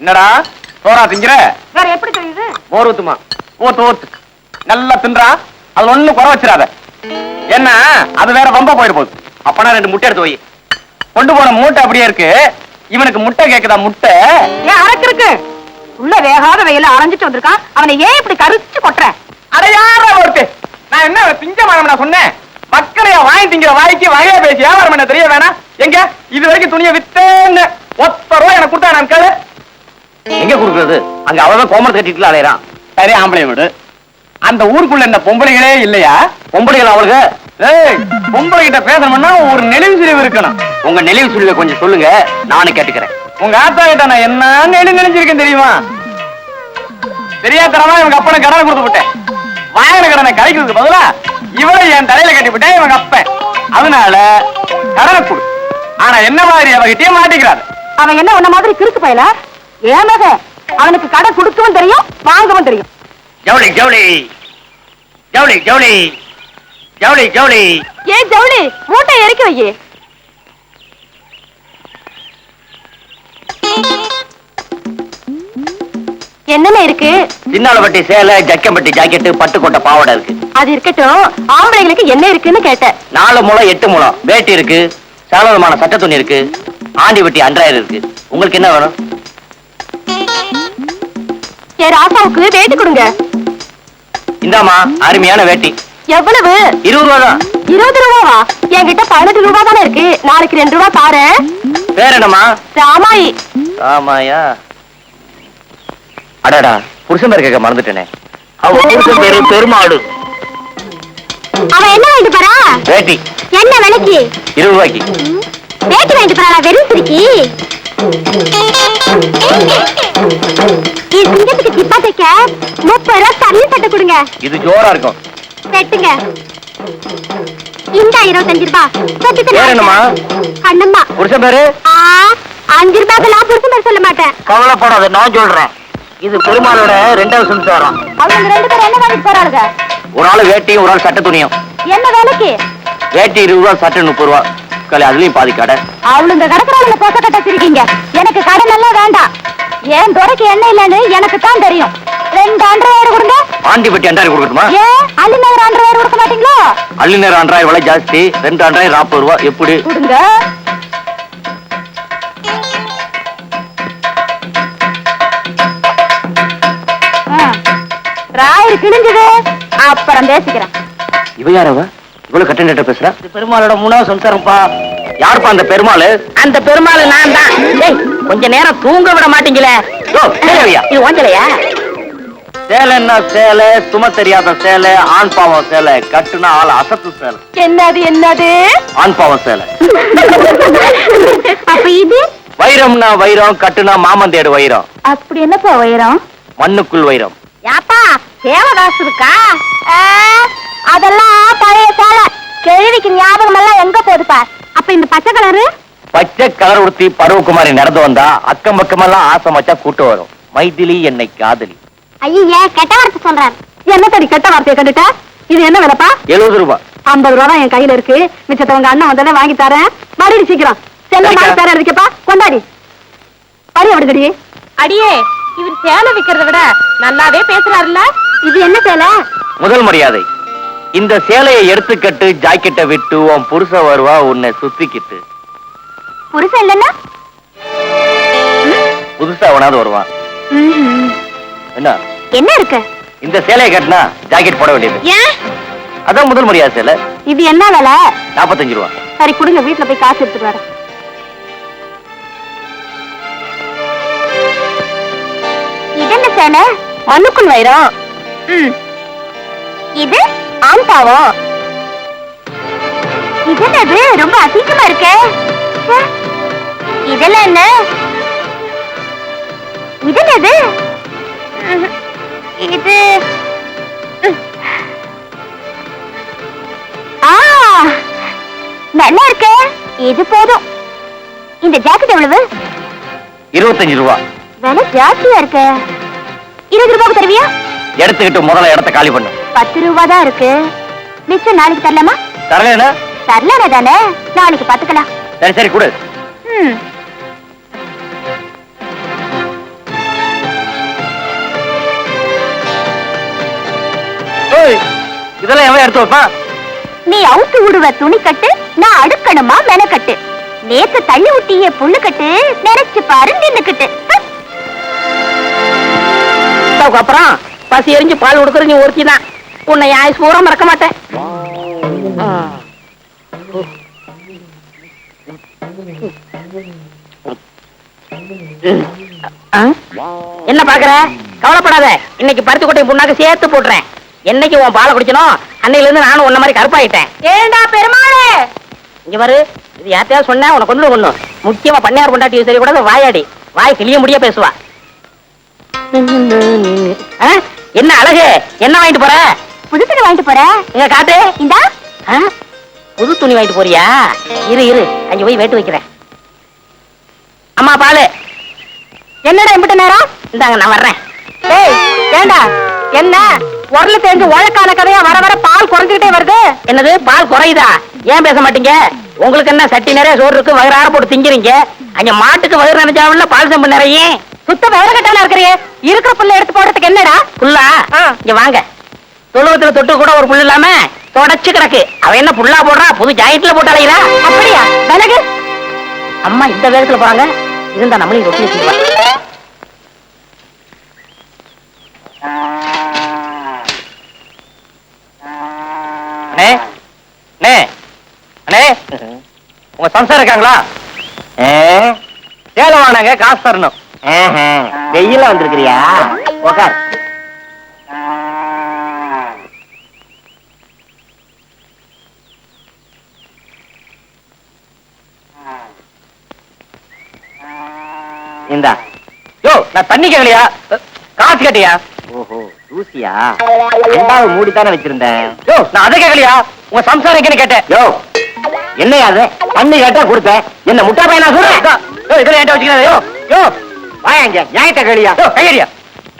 என்னடா? சோறா திங்கிற? வேற எப்படி தெரியுது? மோர் ஊத்துமா. ஊத்து ஊத்து. நல்லா தின்றா அது ஒண்ணு குறை வச்சிடாத. என்ன? அது வேற வம்ப போயிட போகுது. அப்பனா ரெண்டு முட்டை எடுத்து வை. கொண்டு போன மூட்டை அப்படியே இருக்கு. இவனுக்கு முட்டை கேக்குதா முட்டை? ஏன் அரக்கிருக்கு உள்ள வேகாத வெயில அரைஞ்சிட்டு வந்திருக்கான் அவனை ஏன் இப்படி கரிச்சு கொட்டுற? அடையாற ஒருத்து நான் என்ன திங்க மாடம் நான் சொன்னேன்? மக்களைய வாங்கி திங்கிற வாய்க்கு வகையா பேசி வியாபாரம் பண்ண தெரிய வேணாம். எங்க? இது வரைக்கும் துணியை வித்தேன்னு. ஒத்த ரூபாய் எனக்கு கொடுத்தா நான் கேளு. எங்க கொடுக்குறது? அங்க அவ்வளவு கோமர் கட்டிட்டு அலையறான். சரி ஆம்பளை விடு. அந்த ஊருக்குள்ள இந்த பொம்பளைகளே இல்லையா? பொம்பளைகள் அவளுக்கு ஏய் பொம்பளை கிட்ட பேசணும்னா ஒரு நெளிவு சுழிவு இருக்கணும். உங்க நெளிவு சுழிவை கொஞ்சம் சொல்லுங்க நானும் கேட்டுக்கிறேன். உங்க ஆத்தா கிட்ட நான் என்ன நெளி நெளிஞ்சிருக்கேன் தெரியுமா? தெரியாதனமா இவங்க அப்பனை கடனை கொடுத்து விட்டேன். வாங்கின கடனை கழிக்கிறதுக்கு பதிலா இவளை என் தலையில கட்டி விட்டேன் இவங்க அப்பன். அதனால கடனை கொடு. ஆனா என்ன மாதிரி அவகிட்டயே மாட்டிக்கிறாரு. அவன் என்ன உன்ன மாதிரி கிறுக்கு பயல? ஏமக அவனுக்கு கடை கொடுக்கவும் தெரியும் வாங்கவும் தெரியும். ஜவுளி ஜவுளி. ஜவுளி ஜவுளி. ஜவுளி ஜவுளி. ஏ ஜவுளி மூட்டை இறக்கி வையே என்னென்ன இருக்கு? சின்னாலப்பட்டி சேலை ஜக்கம்பட்டி ஜாக்கெட்டு பட்டுக்கோட்டை பாவாடை இருக்கு. அது இருக்கட்டும். ஆம்பளைங்களுக்கு என்ன இருக்குன்னு கேட்டேன். நாலு முழம் எட்டு முழம் வேட்டி இருக்கு. சாலவமான சட்ட துணி இருக்கு. ஆண்டி வெட்டி அன்றாயிரம் இருக்கு. உங்களுக்கு என்ன வேணும்? என் ராசாவுக்கு வேட்டி கொடுங்க. இந்தாமா அருமையான வேட்டி. எவ்வளவு? இருபது ரூபா தான் இருபது ரூபாவா? என்கிட்ட பதினெட்டு ரூபா தானே இருக்கு. நாளைக்கு ரெண்டு ரூபா தாரேன் பேர் என்னம்மா? ராமாயி. ஆமாயா அடடா புருஷன் பேர் கேட்க மறந்துட்டேனே. அவ புருஷன் பேரு பெருமாடு. அவன் என்ன வாங்கிட்டு போறா? வேட்டி. என்ன விலைக்கு? இருபது ரூபாய்க்கு. வேட்டி வாங்கிட்டு போறா வெறும் சிரிக்கி? கொடுங்க. இது ஜோரா இருக்கும். வெட்டுங்க. இந்த இருபத்தஞ்சு ரூபா. பேர் என்னம்மா? புருஷன் பேரு? அஞ்சு ரூபாய்க்கெல்லாம் புருஷன் பேர் சொல்ல மாட்டேன். கவலைப்படாத நான் சொல்றேன். இது பெருமாளோட ரெண்டாவது சம்சாரம். அவங்க ரெண்டு பேரும் என்ன வாங்கிட்டு போறாளுங்க? ஒரு ஆள் வேட்டியும் ஒரு ஆள் சட்ட துணியும். என்ன வேலைக்கு? வேட்டி இருபது ரூபா சட்டை முப்பது ரூபா. கலை அதுலயும் பாதி கடை. அவளுங்க கடற்கரை போக்க கட்ட வச்சிருக்கீங்க. எனக்கு கடன் எல்லாம் வேண்டாம். ஏன் துறைக்கு என்ன இல்லைன்னு எனக்கு தான் தெரியும். ரெண்டு அண்டர்வேர் கொடுங்க. ஆண்டி பெட்டி அண்டாயிரம் கொடுக்கட்டுமா? ஏன் அள்ளி நகர் அண்டர்வேர் கொடுக்க மாட்டீங்களோ? அள்ளி நேரம் விலை ஜாஸ்தி ரெண்டு அன்றாயிரம் நாற்பது ரூபா எப்படி? கொடுங்க. ஆ, ராயர் கிழிஞ்சது. அப்புறம் பேசிக்கிறேன். இவ யாரவ இவ்வளவு கட்ட பேசுறா? பெருமாளோட மூணாவது சம்சாரம்ப்பா. யாருப்பா அந்த பெருமாள்? அந்த பெருமாள் நான் தான் கொஞ்ச நேரம் தூங்க விட மாட்டீங்களே? இது ஓஞ்சலையா? சேலைன்னா சேலை சும தெரியாத சேலை ஆண் பாவம் சேலை கட்டுனா ஆள் அசத்து சேலை. என்னது என்னது? ஆண் பாவம் சேலை. அப்ப இது? வைரம்னா வைரம் கட்டுனா மாமந்தேடு வைரம். அப்படி என்னப்பா உயரம் மண்ணுக்குள் வைரம். யாப்பா தேவதாஸ் இருக்கா? அதெல்லாம் பழைய சேலை. கேள்விக்கு ஞாபகம் எல்லாம் எங்க போகுதுப்பா அப்ப இந்த பச்சை கலரு? பச்சை கலர் உடுத்தி பருவகுமாரி நடந்து வந்தா அக்கம் பக்கமெல்லாம் ஆசை மச்சா கூட்டு வரும். மைதிலி என்னை காதலி. ஐயா கெட்ட வார்த்தை சொல்றாரு. என்ன தடி கெட்ட வார்த்தையை கண்டுட்டா? இது என்ன விலைப்பா? எழுபது ரூபாய் ஐம்பது ரூபா தான் என் கையில இருக்கு. மிச்சத்தை உங்க அண்ணன் வந்ததை வாங்கி தரேன். மறுபடி சீக்கிரம். செல்ல. மாதிரி தரேன் இருக்கப்பா. கொண்டாடி. படி அப்படிங்கடி அடியே இவர் சேலை விக்கிறத விட நல்லாவே பேசுறாருல்ல. இது என்ன சேலை? முதல் மரியாதை. இந்த சேலையை எடுத்துக்கட்டு ஜாக்கெட்டை விட்டு உன் புருஷ வருவா உன்னை சுத்திக்கிட்டு. புருஷன் இல்லைன்னா? புதுசா அவனாவது வருவான். என்ன? என்ன இருக்கு? இந்த சேலையை கட்டினா ஜாக்கெட் போட வேண்டியது. ஏன்? அதான் முதல் மரியாதை சேலை. இது என்ன விலை? நாற்பத்தஞ்சு ரூபா. சரி கொடுங்க. வீட்டுல போய் காசு எடுத்துட்டு வரேன். இது என்ன சேலை? மண்ணுக்குள் வைரம். ம். இது ஆண் பாவம். இது என்னது? ரொம்ப அசிங்கமா இருக்கே. இதெல்லாம் என்ன? இது என்னது? ம்ஹும். இது நல்லா இருக்கே. இது போதும். இந்த ஜாக்கெட் எவ்வளவு? இருபத்தஞ்சு ரூபா. விலை ஜாஸ்தியா இருக்கு. இருபது ரூபாய்க்கு தருவியா? எடுத்துக்கிட்டு முதல்ல இடத்த காலி பண்ணு. பத்து ரூபா தான் இருக்கு. மிச்சம் நாளைக்கு தரலாமா? தரலனா? தரலானே தானே? நாளைக்கு பாத்துக்கலாம் சரி சரி கொடு. ம். இதெல்லாம் எவன் எடுத்து வைப்பான்? நீ அவுத்து விடுவ துணி கட்டு நான் அடுக்கணுமா மெனக்கட்டு. நேத்து தள்ளி விட்டிய புண்ணு கட்டு நினைச்சு பாரு நின்னுக்கிட்டு. அப்புறம் பசி எரிஞ்சு பால் கொடுக்குற நீ ஒருத்தி தான் உன்னை ஆயுஸ் பூரா மறக்க மாட்டேன். ஆ? என்ன பாக்குற கவலைப்படாத. இன்னைக்கு பருத்தி கொட்டை புண்ணாக்கு சேர்த்து போட்டுறேன். என்னைக்கு உன் பாலை குடிக்கணும் அன்னையில இருந்து நானும் உன்ன மாதிரி கருப்பாயிட்டேன். ஏண்டா பெருமாளே? இங்க பாரு இது யார்த்தையாவது சொன்னா உனக்கு ஒண்ணு ஒண்ணு. முக்கியமா பண்ணையார் கொண்டாட்டி சரி கூட வாயாடி. வாய் கிளிய முடிய பேசுவா? என்ன அழகு? என்ன வாங்கிட்டு போற? புது துணி வாங்கிட்டு போற? இங்க காட்டு. இந்தா? புது துணி வாங்கிட்டு போறியா? இரு இரு. அங்க போய் வேட்டு வைக்கிறேன். அம்மா பாலு. என்னடா இம்பிட்ட நேரம்? இந்தாங்க நான் வர்றேன். டேய் ஏண்டா? என்ன? உரல தெரிஞ்சு உழக்கான கதையா வர வர பால் குறைஞ்சுக்கிட்டே வருது. என்னது? பால் குறையுதா? ஏன் பேச மாட்டீங்க? உங்களுக்கு என்ன சட்டி நிறைய சோறு இருக்கு வயிறார போட்டு திங்கிறீங்க? அங்க மாட்டுக்கு வயிறு நினைச்சாவில்ல பால் செம்பு நிறைய சுத்த விவரக்கட்டால இருக்கிறியே? இருக்கிற புல்ல எடுத்து போடுறதுக்கு என்னடா? புல்லா. இங்க வாங்க. தொழுவத்துல தொட்டு கூட ஒரு புல்லு இல்லாம தொடச்சு கிடக்கு. அவ என்ன புல்லா போடுறா? புது ஜாயிட்ல போட்டு அலைகிறா அப்படியா? விலகு. அம்மா இந்த வேகத்துல போறாங்க. இருந்தா நம்மளையும் ரொட்டி வச்சுக்குவா அண்ணே. அண்ணே. அண்ணே. உங்க சம்சாரம் இருக்காங்களா? சேலம் வானாங்க காசு தரணும். வெயில வந்திருக்கிறியா? உக்கார். இந்தா. யோ நான் தண்ணி கேட்கலையா காசு கேட்டியா? ஓஹோ. தூசியா ரெண்டாவது மூடித்தானே வச்சிருந்தேன். யோ நான் அதை கேட்கலையா? உங்க சம்சாரம் எங்கன்னு கேட்டேன். யோ என்னையா அது? தண்ணி கேட்டா கொடுத்தேன் என்ன முட்டா பையனா சொல்றேன் யோ இதெல்லாம் என்கிட்ட வச்சுக்கிறேன் யோ யோ வாங்க ஏன்ட்ட கேளியா? யோ கையடியா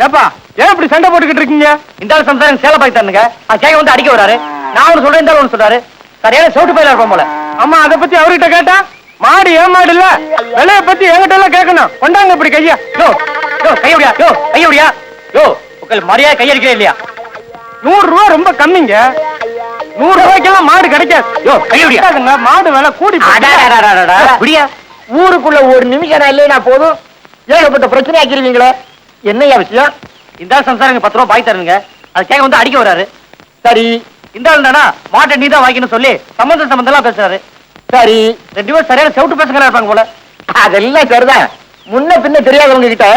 ஏப்பா ஏன் இப்படி சண்டை போட்டுக்கிட்டு இருக்கீங்க? இந்த ஆள் சம்சாரம் சேலை பாக்கி தரணுங்க. அது கேட்க வந்து அடிக்க வராரு. நான் ஒன்று சொல்றேன் இந்த ஆள் ஒன்று சொல்றாரு. சரியான சோட்டு பயில இருப்போம் போல. ஆமா அதை பத்தி அவர்கிட்ட கேட்டா? மாடு ஏன் மாடு இல்ல? விலைய பத்தி என்கிட்ட எல்லாம் கேட்கணும். கொண்டாங்க இப்படி கையா. யோ யோ கையடியா யோ கையடியா யோ உங்கள் மரியாதை கையடிக்கவே இல்லையா? நூறு ரூபா ரொம்ப கம்மிங்க. நூறு ரூபாய்க்கெல்லாம் மாடு கிடைக்காது. யோ மாடு விலை கூடி அப்படியா ஊருக்குள்ள ஒரு நிமிஷம் நான் இல்லைனா போதும். ஏகப்பட்ட பிரச்சனை ஆக்கிருவீங்களே என்னையா விஷயம்? இந்த சம்சாரங்க பத்து ரூபா பாய் தருங்க அது கேட்க வந்து அடிக்க வராரு. சரி. இந்த ஆள் தானா மாட்டை நீ தான் வாங்கிக்கணும் சொல்லி சம்பந்த சம்பந்தம் எல்லாம் பேசுறாரு. சரி. ரெண்டு பேரும் சரியான செவிட்டு பேசுகிறா இருப்பாங்க போல. அதெல்லாம் சரிதான். முன்ன பின்ன தெரியாதவங்க கிட்ட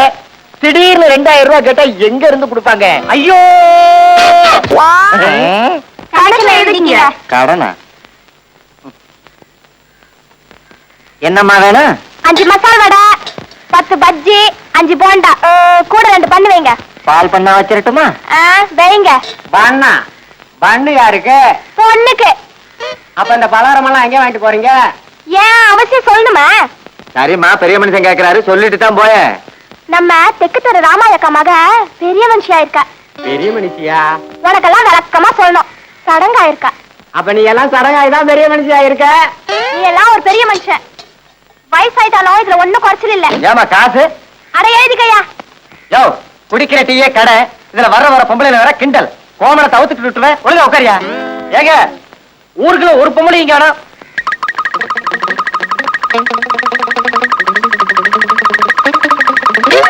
திடீர்னு ரெண்டாயிரம் ரூபாய் கேட்டா எங்க இருந்து கொடுப்பாங்க? ஐயோ! கடனா? என்னம்மா வேணும்? அஞ்சு மசால் வடை பத்து பஜ்ஜி அஞ்சு போண்டா. கூட ரெண்டு பண்ணு வைங்க. பால் பண்ணா வச்சிரட்டுமா? ஆ, வைங்க. பண்ணா. பண்ணு யாருக்கு? பொண்ணுக்கு. அப்ப இந்த பலகாரம் எல்லாம் எங்க வாங்கிட்டு போறீங்க? ஏன் அவசியம் சொல்லணுமா? சரிம்மா பெரிய மனுஷன் கேக்குறாரு. சொல்லிட்டு தான் போய நம்ம தெக்கு தெரு ராமாயக்கா மக பெரிய மனுஷியா இருக்கா. பெரிய மனுஷியா? உனக்கெல்லாம் விளக்கமா சொல்லணும். சடங்கா இருக்கா அப்ப நீ எல்லாம் சடங்காய் தான் பெரிய மனுஷியா இருக்க? நீ எல்லாம் ஒரு பெரிய மனுஷன். வயசாயிட்டாலும் இதுல ஒண்ணும் குறைச்சல் இல்ல. ஏமா காசு? அட எழுதிக்கையா. யோ குடிக்கிற டீயே கடை. இதுல வர வர பொம்பளைல வர கிண்டல். கோமணத்தை அவுத்துட்டு விட்டுவேன் ஒழுங்கா உட்காரியா? ஏங்க ஊருக்குள்ள ஒரு பொம்பளை இங்க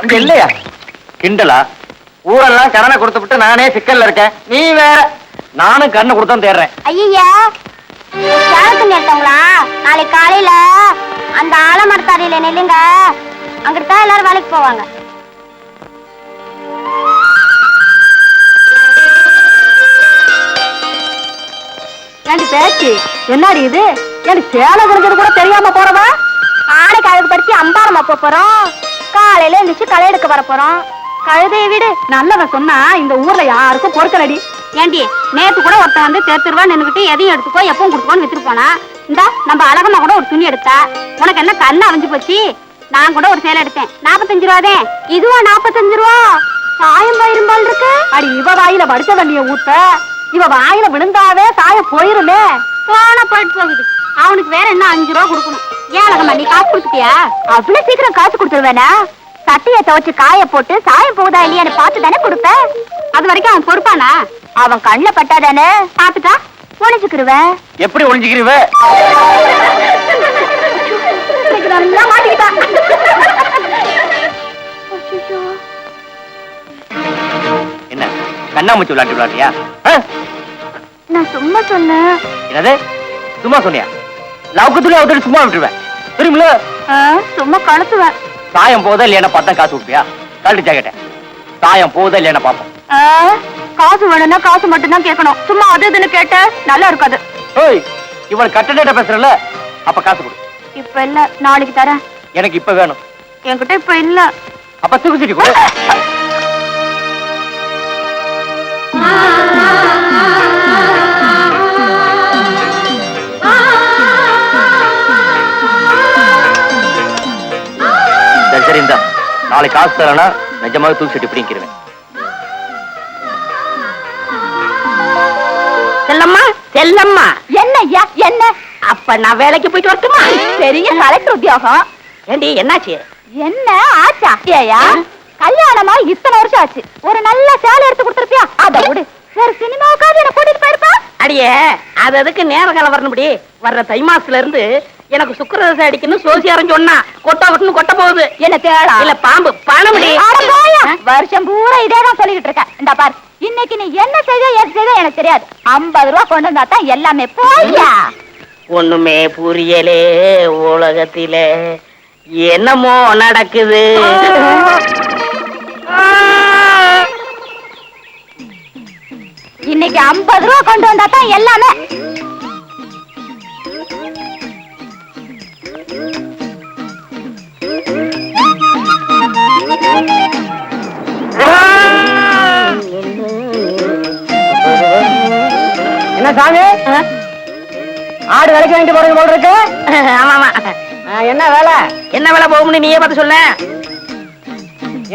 இங்க இல்லையா? கிண்டலா? ஊரெல்லாம் கடனை கொடுத்து விட்டு நானே சிக்கல்ல இருக்கேன். நீ வேற. நானும் கண்ணை கொடுத்தான் தேடுறேன் ஐயா நேர்த்தவங்களா நாளைக்கு காலையில அந்த ஆலமரத்தாடியில நெல்லுங்க. அங்கிட்டு எல்லாரும் வேலைக்கு போவாங்க. ஏண்டி பேச்சு? என்னடி இது? எனக்கு சேலை குடிஞ்சது கூட தெரியாம போறவா ஆடைக்கு அழகு படுத்தி அம்பாரமா போறோம். காலையில எழுந்திரிச்சு களை எடுக்க வர போறோம். கழுதைய விடு. நல்லவன் சொன்னா இந்த ஊர்ல யாருக்கும் பொறுக்கலடி. ஏண்டி நேத்து கூட ஒருத்தன் வந்து தேர்த்துருவா நின்றுகிட்டு எதையும் எடுத்துக்கோ எப்பவும் கொடுத்துக்கோன்னு வித்துட்டு போனா. இந்த நம்ம அழகமா கூட ஒரு துணி எடுத்தா. உனக்கு என்ன கண்ணு அவிஞ்சு போச்சு? நான் கூட ஒரு சேலை எடுத்தேன். நாப்பத்தஞ்சு ரூபாதே இதுவா நாப்பத்தஞ்சு ரூபா? சாயம் போயிரும்பால் இருக்கு. அடி இவ வாயில வடிச்ச தண்ணிய ஊத்த. இவ வாயில விழுந்தாவே சாயம் போயிருமே. போன போயிட்டு போகுது. அவனுக்கு வேற என்ன அஞ்சு ரூபா கொடுக்கணும்? ஏன் அழகம்மா நீ காசு கொடுத்துட்டியா? அவ்வளவு சீக்கிரம் காசு கொடுத்துருவேனா? சட்டைய துவச்சு காய போட்டு சாயம் போகுதா இல்லையான்னு பார்த்து தானே கொடுப்ப அது வரைக்கும் அவன் பொறுப்பானா? அவன் கண்ணுல பட்டாதானே? பாத்துட்டா ஒளிஞ்சுக்கிருவேன். எப்படி அச்சச்சோ. என்ன கண்ணாமூச்சி விளையாட்டு விளையாட்டியா நான் சும்மா சொன்னேன். என்னது? சும்மா சொன்னியா? லவுக்கு துணி அவுட்டு சும்மா விட்டுருவேன். தெரியுமில சும்மா கழுத்துவேன் சாயம் போதா இல்லையா பார்த்தா காசு கொடுப்பியா? கழட்டு ஜாக்கெட்ட. சாயம் போதா இல்லையா பார்ப்போம். ஆ, காசு வேணும்னா காசு மட்டும்தான் கேட்கணும். சும்மா அது இதுன்னு கேட்ட நல்லா இருக்காது. ஓய் இவன் கட்டடேட்ட பேசுறல அப்ப காசு கொடு. இப்ப இல்ல நாளைக்கு தரேன். எனக்கு இப்ப வேணும். என்கிட்ட இப்ப இல்ல. அப்ப தூக்குச்சிட்டு கொடு. நாளைக்கு காசு தரேன்னா நிஜமாக தூக்கி சட்டி பிடிக்கிறேன் செல்லம்மா செல்லம்மா. என்ன ஐயா என்ன? அப்ப நான் வேலைக்கு போயிட்டு வரட்டுமா? பெரிய கலெக்டர் உத்தியோகம். ஏண்டி என்னாச்சு? என்ன ஆச்சா? கல்யாணமா? இத்தனை வருஷம் ஆச்சு. ஒரு நல்ல சேலை எடுத்து கொடுத்துருப்பியா? அத விடு. வேற சினிமாவுக்காவது என்ன கூட்டிட்டு போயிருப்பா? அடியே அது அதுக்கு நேர காலம் வரணும்படி? வர்ற தை மாசத்துல இருந்து எனக்கு சுக்கரதசை அடிக்கணும் சோசியாரம் சொன்னா கொட்டா கொட்டுன்னு கொட்ட போகுது. என்ன தேடா? இல்ல பாம்பு. பணமுடி போயா. வருஷம் பூரா இதே தான் சொல்லிக்கிட்டு இருக்கேன் இந்த பார். இன்னைக்கு நீ என்ன செய்த எது செய்த எனக்கு தெரியாது. ஐம்பது ரூபா கொண்டு வந்தா தான் எல்லாமே போயா? ஒண்ணுமே புரியலே உலகத்திலே. என்னமோ நடக்குது. இன்னைக்கு ஐம்பது ரூபா கொண்டு வந்தா தான் எல்லாமே என்ன சாமி? ஆடு விலைக்கு வாங்கிட்டு போறது போல இருக்கு. ஆமா ஆமா. என்ன வேலை? என்ன வேலை போகும்னு நீயே பார்த்து சொல்ல.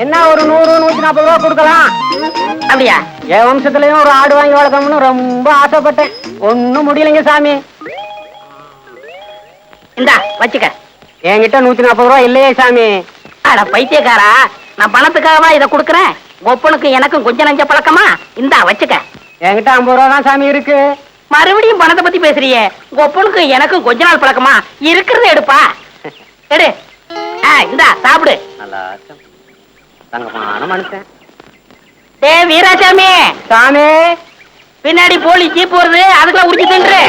என்ன ஒரு நூறு நூத்தி நாற்பது ரூபா கொடுக்கலாம். அப்படியா? என் வம்சத்துலயும் ஒரு ஆடு வாங்கி வளர்க்கணும்னு ரொம்ப ஆசைப்பட்டேன். ஒண்ணும் முடியலைங்க சாமி. இந்தா வச்சுக்க. என்கிட்ட நூத்தி நாற்பது ரூபா இல்லையே சாமி. அட பைத்தியக்காரா நான் பணத்துக்காகவா இதை கொடுக்குறேன்? ஒப்பனுக்கு எனக்கும் கொஞ்சம் நஞ்ச பழக்கமா? இந்தா வச்சுக்க. என்கிட்ட ஐம்பது ரூபா தான் சாமி இருக்கு. மறுபடியும் பணத்தை பத்தி பேசுறியே? ஒப்பனுக்கு எனக்கும் கொஞ்ச நாள் பழக்கமா? இருக்கிறத எடுப்பா. எடு. ஆ இந்தா சாப்பிடு. நல்லா தங்கமான மனுஷன். டே வீராசாமி. சாமி. பின்னாடி போலீஸ் ஜீப் வருது அதுக்குள்ள உடிச்சு தின்று.